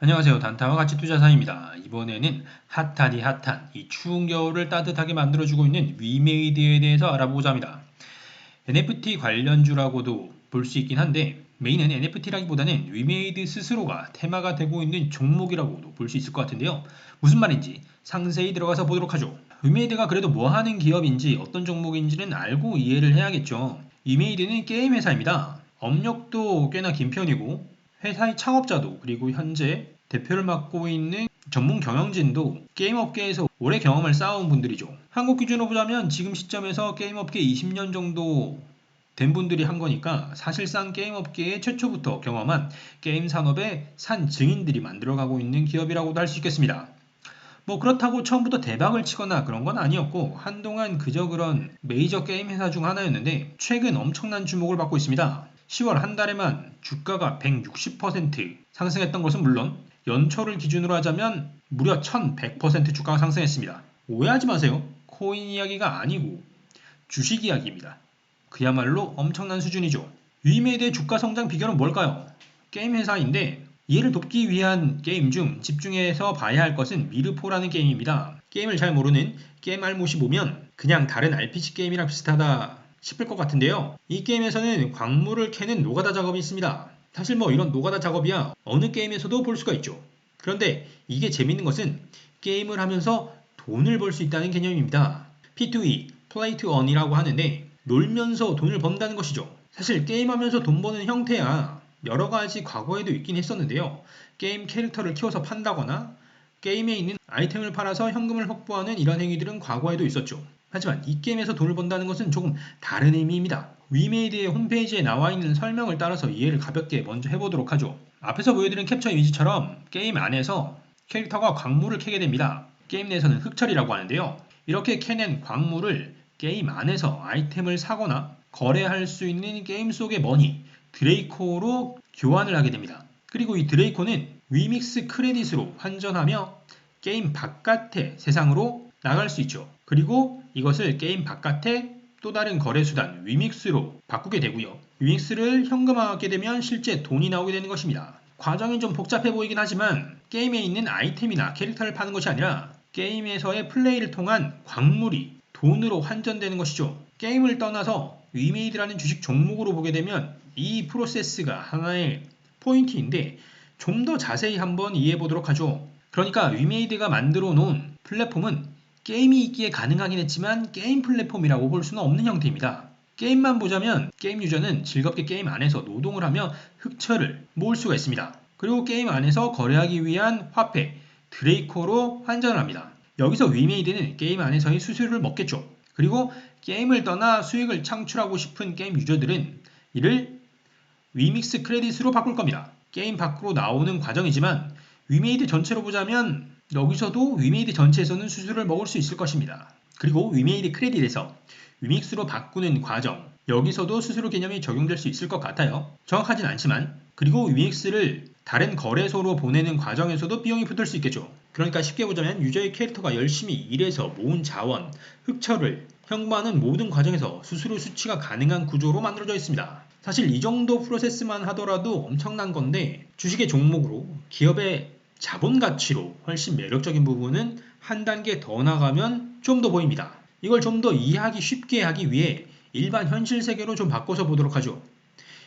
안녕하세요. 단타와 가치 투자사입니다. 이번에는 핫하디 핫한 이 추운 겨울을 따뜻하게 만들어주고 있는 위메이드에 대해서 알아보고자 합니다. NFT 관련주라고도 볼 수 있긴 한데 메인은 NFT라기보다는 위메이드 스스로가 테마가 되고 있는 종목이라고도 볼 수 있을 것 같은데요. 무슨 말인지 상세히 들어가서 보도록 하죠. 위메이드가 그래도 뭐 하는 기업인지 어떤 종목인지는 알고 이해를 해야겠죠. 위메이드는 게임 회사입니다. 업력도 꽤나 긴 편이고 회사의 창업자도 그리고 현재 대표를 맡고 있는 전문 경영진도 게임 업계에서 오래 경험을 쌓아온 분들이죠. 한국 기준으로 보자면 지금 시점에서 게임 업계 20년 정도 된 분들이 한 거니까 사실상 게임 업계의 최초부터 경험한 게임 산업의 산 증인들이 만들어가고 있는 기업이라고도 할 수 있겠습니다. 뭐 그렇다고 처음부터 대박을 치거나 그런 건 아니었고 한동안 그저 그런 메이저 게임 회사 중 하나였는데 최근 엄청난 주목을 받고 있습니다. 10월 한 달에만 주가가 160% 상승했던 것은 물론 연초를 기준으로 하자면 무려 1100% 주가가 상승했습니다. 오해하지 마세요. 코인 이야기가 아니고 주식 이야기입니다. 그야말로 엄청난 수준이죠. 위메이드의 주가 성장 비결은 뭘까요? 게임 회사인데 이해를 돕기 위한 게임 중 집중해서 봐야 할 것은 미르포라는 게임입니다. 게임을 잘 모르는 게임 알못이 보면 그냥 다른 RPG 게임이랑 비슷하다 싶을 것 같은데요. 이 게임에서는 광물을 캐는 노가다 작업이 있습니다. 사실 뭐 이런 노가다 작업이야 어느 게임에서도 볼 수가 있죠. 그런데 이게 재밌는 것은 게임을 하면서 돈을 벌 수 있다는 개념입니다. P2E, Play to Earn이라고 하는데 놀면서 돈을 번다는 것이죠. 사실 게임하면서 돈 버는 형태야 여러 가지 과거에도 있긴 했었는데요. 게임 캐릭터를 키워서 판다거나 게임에 있는 아이템을 팔아서 현금을 확보하는 이런 행위들은 과거에도 있었죠. 하지만 이 게임에서 돈을 번다는 것은 조금 다른 의미입니다. 위메이드의 홈페이지에 나와 있는 설명을 따라서 이해를 가볍게 먼저 해보도록 하죠. 앞에서 보여드린 캡처 이미지처럼 게임 안에서 캐릭터가 광물을 캐게 됩니다. 게임 내에서는 흑철이라고 하는데요. 이렇게 캐낸 광물을 게임 안에서 아이템을 사거나 거래할 수 있는 게임 속의 머니, 드레이코로 교환을 하게 됩니다. 그리고 이 드레이코는 위믹스 크레딧으로 환전하며 게임 바깥의 세상으로 나갈 수 있죠. 그리고 이것을 게임 바깥의 또 다른 거래 수단 위믹스로 바꾸게 되고요. 위믹스를 현금화하게 되면 실제 돈이 나오게 되는 것입니다. 과정이 좀 복잡해 보이긴 하지만 게임에 있는 아이템이나 캐릭터를 파는 것이 아니라 게임에서의 플레이를 통한 광물이 돈으로 환전되는 것이죠. 게임을 떠나서 위메이드라는 주식 종목으로 보게 되면 이 프로세스가 하나의 포인트인데 좀 더 자세히 한번 이해해 보도록 하죠. 그러니까 위메이드가 만들어 놓은 플랫폼은 게임이 있기에 가능하긴 했지만 게임 플랫폼이라고 볼 수는 없는 형태입니다. 게임만 보자면 게임 유저는 즐겁게 게임 안에서 노동을 하며 흑철을 모을 수가 있습니다. 그리고 게임 안에서 거래하기 위한 화폐, 드레이코로 환전을 합니다. 여기서 위메이드는 게임 안에서의 수수료를 먹겠죠. 그리고 게임을 떠나 수익을 창출하고 싶은 게임 유저들은 이를 위믹스 크레딧으로 바꿀 겁니다. 게임 밖으로 나오는 과정이지만 위메이드 전체로 보자면 여기서도 위메이드 전체에서는 수수료를 먹을 수 있을 것입니다. 그리고 위메이드 크레딧에서 위믹스로 바꾸는 과정 여기서도 수수료 개념이 적용될 수 있을 것 같아요. 정확하진 않지만 그리고 위믹스를 다른 거래소로 보내는 과정에서도 비용이 붙을 수 있겠죠. 그러니까 쉽게 보자면 유저의 캐릭터가 열심히 일해서 모은 자원, 흑철을 현금화하는 모든 과정에서 수수료 수치가 가능한 구조로 만들어져 있습니다. 사실 이 정도 프로세스만 하더라도 엄청난 건데 주식의 종목으로 기업의 자본 가치로 훨씬 매력적인 부분은 한 단계 더 나가면 좀 더 보입니다. 이걸 좀 더 이해하기 쉽게 하기 위해 일반 현실 세계로 좀 바꿔서 보도록 하죠.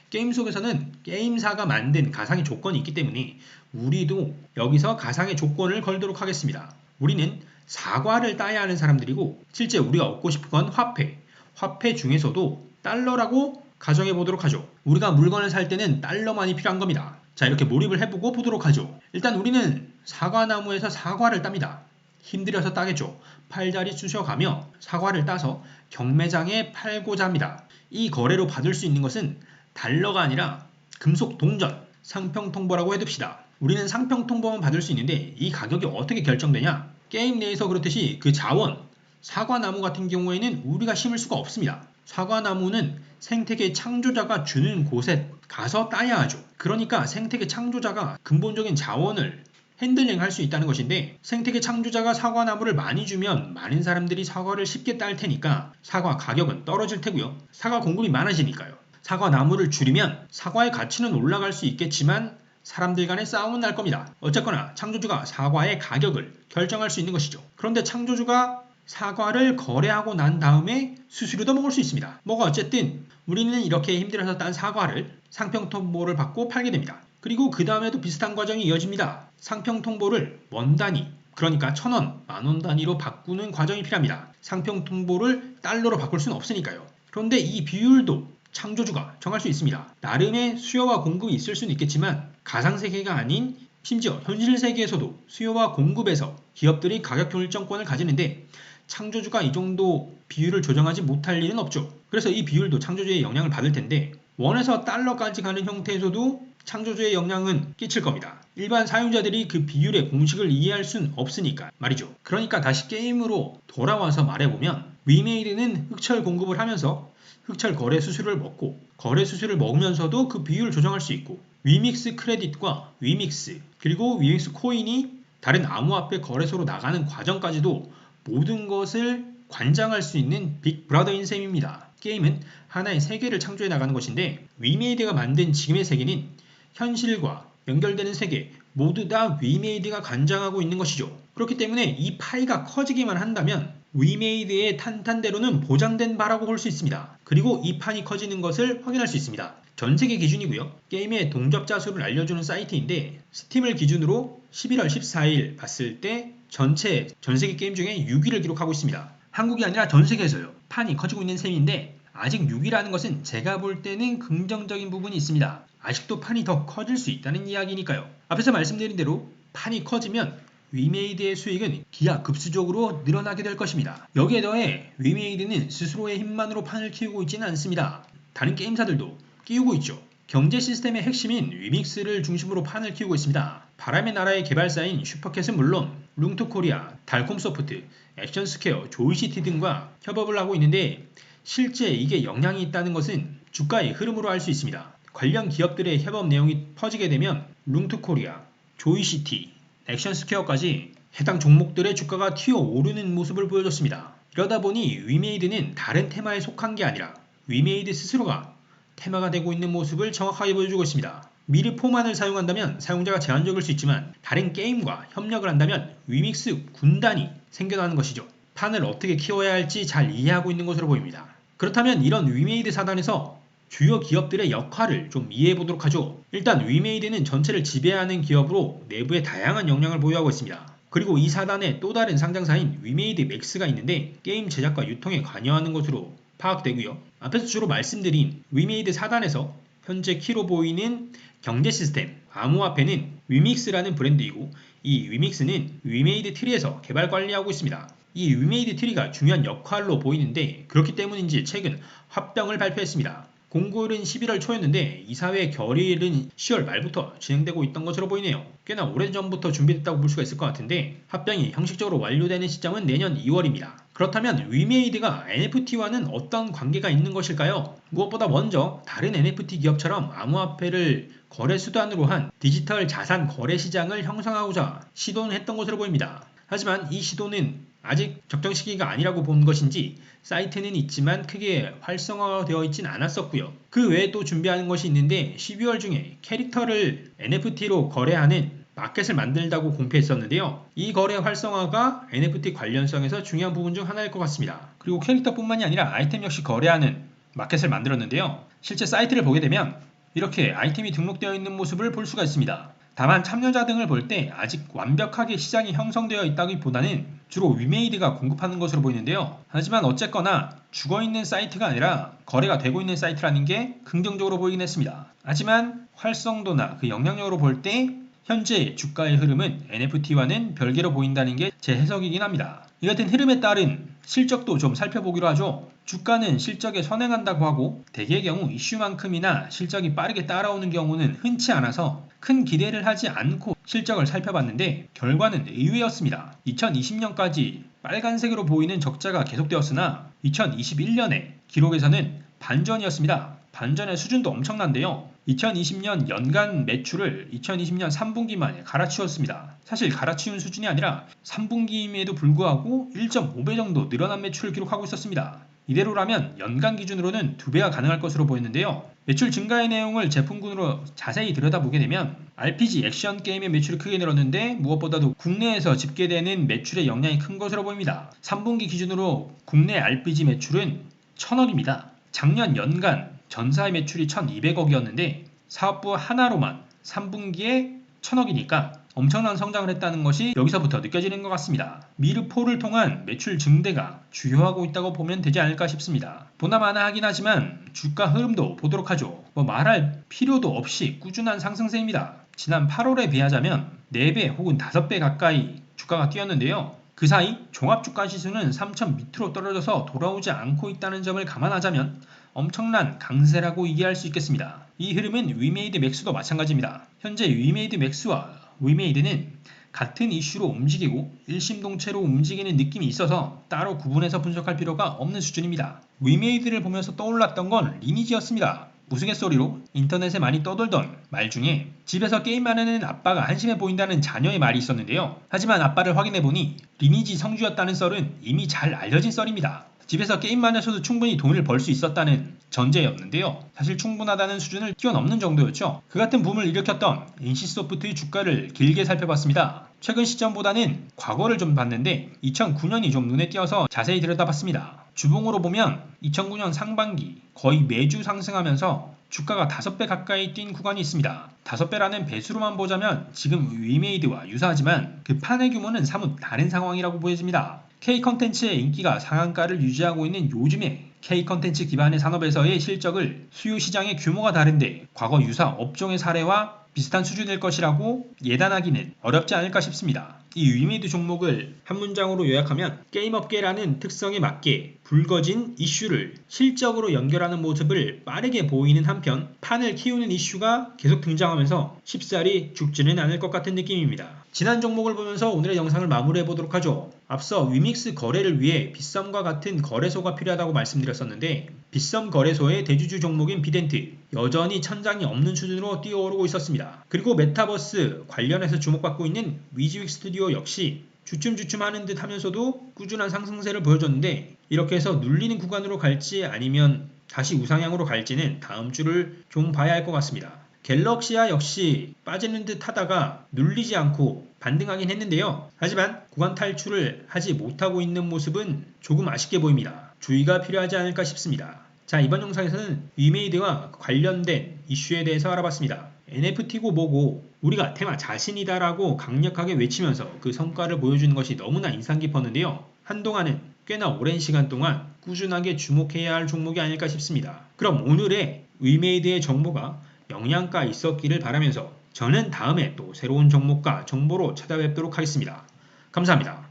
게임 속에서는 게임사가 만든 가상의 조건이 있기 때문에 우리도 여기서 가상의 조건을 걸도록 하겠습니다. 우리는 사과를 따야 하는 사람들이고 실제 우리가 얻고 싶은 건 화폐. 화폐 중에서도 달러라고 가정해 보도록 하죠. 우리가 물건을 살 때는 달러만이 필요한 겁니다. 자, 이렇게 몰입을 해보고 보도록 하죠. 일단 우리는 사과나무에서 사과를 땁니다. 힘들여서 따겠죠. 팔다리 쑤셔가며 사과를 따서 경매장에 팔고자 합니다. 이 거래로 받을 수 있는 것은 달러가 아니라 금속 동전, 상평통보라고 해둡시다. 우리는 상평통보만 받을 수 있는데 이 가격이 어떻게 결정되냐? 게임 내에서 그렇듯이 그 자원, 사과나무 같은 경우에는 우리가 심을 수가 없습니다. 사과나무는 생태계 창조자가 주는 곳에 가서 따야 하죠. 그러니까 생태계 창조자가 근본적인 자원을 핸들링 할 수 있다는 것인데 생태계 창조자가 사과나무를 많이 주면 많은 사람들이 사과를 쉽게 딸 테니까 사과 가격은 떨어질 테고요. 사과 공급이 많아지니까요. 사과나무를 줄이면 사과의 가치는 올라갈 수 있겠지만 사람들 간의 싸움은 날 겁니다. 어쨌거나 창조주가 사과의 가격을 결정할 수 있는 것이죠. 그런데 창조주가 사과를 거래하고 난 다음에 수수료도 먹을 수 있습니다. 뭐가 어쨌든 우리는 이렇게 힘들어서 딴 사과를 상평 통보를 받고 팔게 됩니다. 그리고 그 다음에도 비슷한 과정이 이어집니다. 상평 통보를 원 단위, 그러니까 천 원, 만 원 단위로 바꾸는 과정이 필요합니다. 상평 통보를 달러로 바꿀 수는 없으니까요. 그런데 이 비율도 창조주가 정할 수 있습니다. 나름의 수요와 공급이 있을 수는 있겠지만 가상세계가 아닌 심지어 현실 세계에서도 수요와 공급에서 기업들이 가격 결정권을 가지는데 창조주가 이 정도 비율을 조정하지 못할 리는 없죠. 그래서 이 비율도 창조주의 영향을 받을 텐데 원에서 달러까지 가는 형태에서도 창조주의 영향은 끼칠 겁니다. 일반 사용자들이 그 비율의 공식을 이해할 순 없으니까 말이죠. 그러니까 다시 게임으로 돌아와서 말해보면 위메이드는 흑철 공급을 하면서 흑철 거래 수수료를 먹고 거래 수수료를 먹으면서도 그 비율을 조정할 수 있고 위믹스 크레딧과 위믹스 그리고 위믹스 코인이 다른 암호화폐 거래소로 나가는 과정까지도 모든 것을 관장할 수 있는 빅 브라더인 셈입니다. 게임은 하나의 세계를 창조해 나가는 것인데 위메이드가 만든 지금의 세계는 현실과 연결되는 세계 모두 다 위메이드가 관장하고 있는 것이죠. 그렇기 때문에 이 파이가 커지기만 한다면 위메이드의 탄탄대로는 보장된 바라고 볼 수 있습니다. 그리고 이 판이 커지는 것을 확인할 수 있습니다. 전 세계 기준이고요. 게임의 동접자 수를 알려주는 사이트인데 스팀을 기준으로 11월 14일 봤을 때 전체 전 세계 게임 중에 6위를 기록하고 있습니다. 한국이 아니라 전 세계에서요. 판이 커지고 있는 셈인데 아직 6위라는 것은 제가 볼 때는 긍정적인 부분이 있습니다. 아직도 판이 더 커질 수 있다는 이야기니까요. 앞에서 말씀드린 대로 판이 커지면 위메이드의 수익은 기하급수적으로 늘어나게 될 것입니다. 여기에 더해 위메이드는 스스로의 힘만으로 판을 키우고 있지는 않습니다. 다른 게임사들도 키우고 있죠. 경제 시스템의 핵심인 위믹스를 중심으로 판을 키우고 있습니다. 바람의 나라의 개발사인 슈퍼캣은 물론 룽토코리아, 달콤소프트, 액션스퀘어, 조이시티 등과 협업을 하고 있는데 실제 이게 영향이 있다는 것은 주가의 흐름으로 알 수 있습니다. 관련 기업들의 협업 내용이 퍼지게 되면 룽투코리아, 조이시티, 액션스퀘어까지 해당 종목들의 주가가 튀어 오르는 모습을 보여줬습니다. 이러다 보니 위메이드는 다른 테마에 속한 게 아니라 위메이드 스스로가 테마가 되고 있는 모습을 정확하게 보여주고 있습니다. 미르 포만을 사용한다면 사용자가 제한적일 수 있지만 다른 게임과 협력을 한다면 위믹스 군단이 생겨나는 것이죠. 판을 어떻게 키워야 할지 잘 이해하고 있는 것으로 보입니다. 그렇다면 이런 위메이드 사단에서 주요 기업들의 역할을 좀 이해해 보도록 하죠. 일단 위메이드는 전체를 지배하는 기업으로 내부에 다양한 역량을 보유하고 있습니다. 그리고 이 사단의 또 다른 상장사인 위메이드 맥스가 있는데 게임 제작과 유통에 관여하는 것으로 파악되고요. 앞에서 주로 말씀드린 위메이드 사단에서 현재 키로 보이는 경제 시스템 암호화폐는 위믹스라는 브랜드이고 이 위믹스는 위메이드 트리에서 개발 관리하고 있습니다. 이 위메이드 트리가 중요한 역할로 보이는데 그렇기 때문인지 최근 합병을 발표했습니다. 공고일은 11월 초였는데 이사회 결의일은 10월 말부터 진행되고 있던 것으로 보이네요. 꽤나 오래전부터 준비됐다고 볼 수가 있을 것 같은데 합병이 형식적으로 완료되는 시점은 내년 2월입니다. 그렇다면 위메이드가 NFT와는 어떤 관계가 있는 것일까요? 무엇보다 먼저 다른 NFT 기업처럼 암호화폐를 거래 수단으로 한 디지털 자산 거래 시장을 형성하고자 시도는 했던 것으로 보입니다. 하지만 이 시도는 아직 적정 시기가 아니라고 본 것인지 사이트는 있지만 크게 활성화되어 있진 않았었고요. 그 외에 또 준비하는 것이 있는데 12월 중에 캐릭터를 NFT로 거래하는 마켓을 만들다고 공표했었는데요. 이 거래 활성화가 NFT 관련성에서 중요한 부분 중 하나일 것 같습니다. 그리고 캐릭터뿐만이 아니라 아이템 역시 거래하는 마켓을 만들었는데요. 실제 사이트를 보게 되면 이렇게 아이템이 등록되어 있는 모습을 볼 수가 있습니다. 다만 참여자 등을 볼 때 아직 완벽하게 시장이 형성되어 있다기보다는 주로 위메이드가 공급하는 것으로 보이는데요. 하지만 어쨌거나 죽어있는 사이트가 아니라 거래가 되고 있는 사이트라는 게 긍정적으로 보이긴 했습니다. 하지만 활성도나 그 영향력으로 볼 때 현재 주가의 흐름은 NFT와는 별개로 보인다는 게 제 해석이긴 합니다. 이 같은 흐름에 따른 실적도 좀 살펴보기로 하죠. 주가는 실적에 선행한다고 하고 대개의 경우 이슈만큼이나 실적이 빠르게 따라오는 경우는 흔치 않아서 큰 기대를 하지 않고 실적을 살펴봤는데 결과는 의외였습니다. 2020년까지 빨간색으로 보이는 적자가 계속되었으나 2021년에 기록에서는 반전이었습니다. 반전의 수준도 엄청난데요. 2020년 연간 매출을 2020년 3분기 만에 갈아치웠습니다. 사실 갈아치운 수준이 아니라 3분기임에도 불구하고 1.5배 정도 늘어난 매출을 기록하고 있었습니다. 이대로라면 연간 기준으로는 두 배가 가능할 것으로 보였는데요. 매출 증가의 내용을 제품군으로 자세히 들여다보게 되면 RPG 액션 게임의 매출이 크게 늘었는데 무엇보다도 국내에서 집계되는 매출의 영향이 큰 것으로 보입니다. 3분기 기준으로 국내 RPG 매출은 1000억입니다. 작년 연간 전사의 매출이 1200억이었는데 사업부 하나로만 3분기에 1000억이니까 엄청난 성장을 했다는 것이 여기서부터 느껴지는 것 같습니다. 미르포를 통한 매출 증대가 주요하고 있다고 보면 되지 않을까 싶습니다. 보나마나 하긴 하지만 주가 흐름도 보도록 하죠. 뭐 말할 필요도 없이 꾸준한 상승세입니다. 지난 8월에 비하자면 4배 혹은 5배 가까이 주가가 뛰었는데요. 그 사이 종합주가 지수는 3천 밑으로 떨어져서 돌아오지 않고 있다는 점을 감안하자면 엄청난 강세라고 이해할 수 있겠습니다. 이 흐름은 위메이드 맥스도 마찬가지입니다. 현재 위메이드 맥스와 위메이드는 같은 이슈로 움직이고 일심동체로 움직이는 느낌이 있어서 따로 구분해서 분석할 필요가 없는 수준입니다. 위메이드를 보면서 떠올랐던 건 리니지였습니다. 우스갯소리로 인터넷에 많이 떠돌던 말 중에 집에서 게임만 하는 아빠가 한심해 보인다는 자녀의 말이 있었는데요. 하지만 아빠를 확인해보니 리니지 성주였다는 썰은 이미 잘 알려진 썰입니다. 집에서 게임만 하셔도 충분히 돈을 벌 수 있었다는 전제였는데요. 사실 충분하다는 수준을 뛰어넘는 정도였죠. 그 같은 붐을 일으켰던 NC소프트의 주가를 길게 살펴봤습니다. 최근 시점보다는 과거를 좀 봤는데 2009년이 좀 눈에 띄어서 자세히 들여다봤습니다. 주봉으로 보면 2009년 상반기 거의 매주 상승하면서 주가가 5배 가까이 뛴 구간이 있습니다. 5배라는 배수로만 보자면 지금 위메이드와 유사하지만 그 판의 규모는 사뭇 다른 상황이라고 보여집니다. K 컨텐츠의 인기가 상한가를 유지하고 있는 요즘에 K 컨텐츠 기반의 산업에서의 실적을 수요 시장의 규모가 다른데 과거 유사 업종의 사례와 비슷한 수준일 것이라고 예단하기는 어렵지 않을까 싶습니다. 이 위메이드 종목을 한 문장으로 요약하면 게임업계라는 특성에 맞게 불거진 이슈를 실적으로 연결하는 모습을 빠르게 보이는 한편 판을 키우는 이슈가 계속 등장하면서 쉽사리 죽지는 않을 것 같은 느낌입니다. 지난 종목을 보면서 오늘의 영상을 마무리해 보도록 하죠. 앞서 위믹스 거래를 위해 빗썸과 같은 거래소가 필요하다고 말씀드렸었는데 빗썸 거래소의 대주주 종목인 비덴트 여전히 천장이 없는 수준으로 뛰어오르고 있었습니다. 그리고 메타버스 관련해서 주목받고 있는 위즈윅 스튜디오 역시 주춤주춤 하는 듯 하면서도 꾸준한 상승세를 보여줬는데 이렇게 해서 눌리는 구간으로 갈지 아니면 다시 우상향으로 갈지는 다음 주를 좀 봐야 할 것 같습니다. 갤럭시아 역시 빠지는 듯 하다가 눌리지 않고 반등하긴 했는데요. 하지만 구간 탈출을 하지 못하고 있는 모습은 조금 아쉽게 보입니다. 주의가 필요하지 않을까 싶습니다. 자, 이번 영상에서는 위메이드와 관련된 이슈에 대해서 알아봤습니다. NFT고 뭐고 우리가 테마 자신이다라고 강력하게 외치면서 그 성과를 보여주는 것이 너무나 인상 깊었는데요. 한동안은 꽤나 오랜 시간 동안 꾸준하게 주목해야 할 종목이 아닐까 싶습니다. 그럼 오늘의 위메이드의 정보가 영양가 있었기를 바라면서 저는 다음에 또 새로운 종목과 정보로 찾아뵙도록 하겠습니다. 감사합니다.